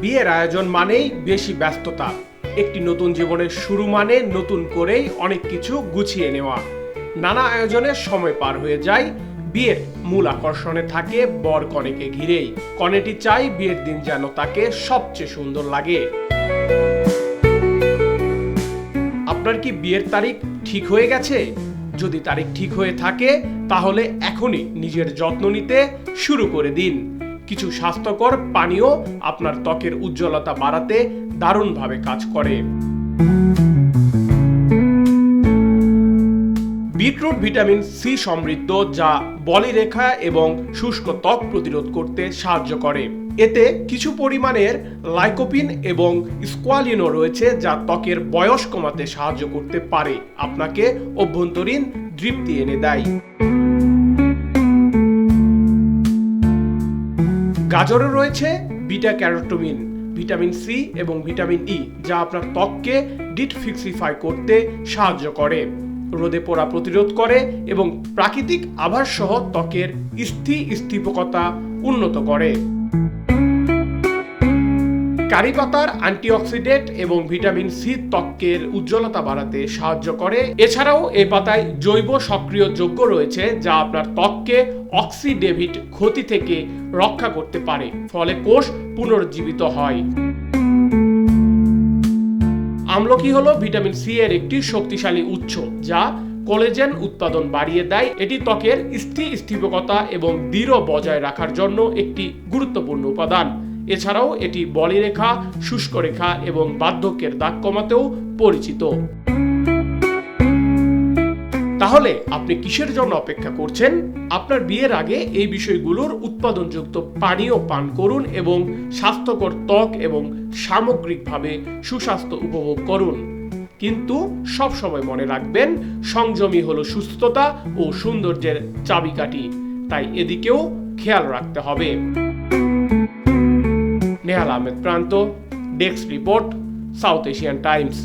বিয়ের আয়োজন মানেই বেশি ব্যস্ততা। একটি নতুন জীবনের শুরু মানে নতুন করেই অনেক কিছু গুছিয়ে নেওয়া। নানা আয়োজনের সময় পার হয়ে যায়, বিয়ের মূল আকর্ষণে থাকে বর কনেকে ঘিরেই। কনেটি চাই বিয়ের দিন যেন তাকে সবচেয়ে সুন্দর লাগে। আপনার কি বিয়ের তারিখ ঠিক হয়ে গেছে? যদি তারিখ ঠিক হয়ে থাকে, তাহলে এখনই নিজের যত্ন নিতে শুরু করে দিন। কিছু স্বাস্থ্যকর পানীয় আপনার ত্বকের উজ্জ্বলতা বাড়াতে দারুণভাবে কাজ করে। বিটরুট ভিটামিন সি সমৃদ্ধ যা বলিরেখা এবং শুষ্ক ত্বক প্রতিরোধ করতে সাহায্য করে। এতে কিছু পরিমাণের লাইকোপিন এবং স্কোয়ালিনও রয়েছে যা ত্বকের বয়স কমাতে সাহায্য করতে পারে। আপনাকে অভ্যন্তরীণ তৃপ্তি এনে দেয়। গাজরে রয়েছে, বিটা ক্যারোটোমিন, ভিটামিন সি এবং ভিটামিন ই, যা আপনার ত্বককে ডিটফিক্সিফাই করতে সাহায্য করে, রোদে পোড়া প্রতিরোধ করে এবং প্রাকৃতিক আভাস সহ ত্বকের স্থি স্থিপকতা উন্নত করে। কারি পাতার অ্যান্টিঅক্সিডেন্ট এবং ভিটামিন সি ত্বকের উজ্জ্বলতা বাড়াতে সাহায্য করে। এছাড়াও এই পাতায় জৈব সক্রিয় যোগ্য রয়েছে যা আপনার ত্বককে অক্সিডেভিট ক্ষতি থেকে রক্ষা করতে পারে, ফলে কোষ পুনরুজ্জীবিত হয়। আমলকি হলো ভিটামিন সি এর একটি শক্তিশালী উৎস যা কোলেজেন উৎপাদন বাড়িয়ে দেয়। এটি ত্বকের স্থি স্থিপকতা এবং দৃঢ় বজায় রাখার জন্য একটি গুরুত্বপূর্ণ উপাদান। এছাড়াও এটি বলিরেখা শুষ্ক রেখা এবং বার্ধক্যের দাগ কমাতেও পরিচিত। তাহলে আপনি কিসের জন্য অপেক্ষা করছেন? আপনার বিয়ের আগে এই বিষয়গুলোর উৎপাদনযুক্ত পানীয় পান করুন এবং স্বাস্থ্যকর ত্বক এবং সামগ্রিকভাবে সুস্বাস্থ্য উপভোগ করুন। কিন্তু সব সময় মনে রাখবেন, সংযমী হলো সুস্থতা ও সৌন্দর্যের চাবিকাঠি। তাই এদিকেও খেয়াল রাখতে হবে। Nehal Ahmed Pranto desk report South Asian Times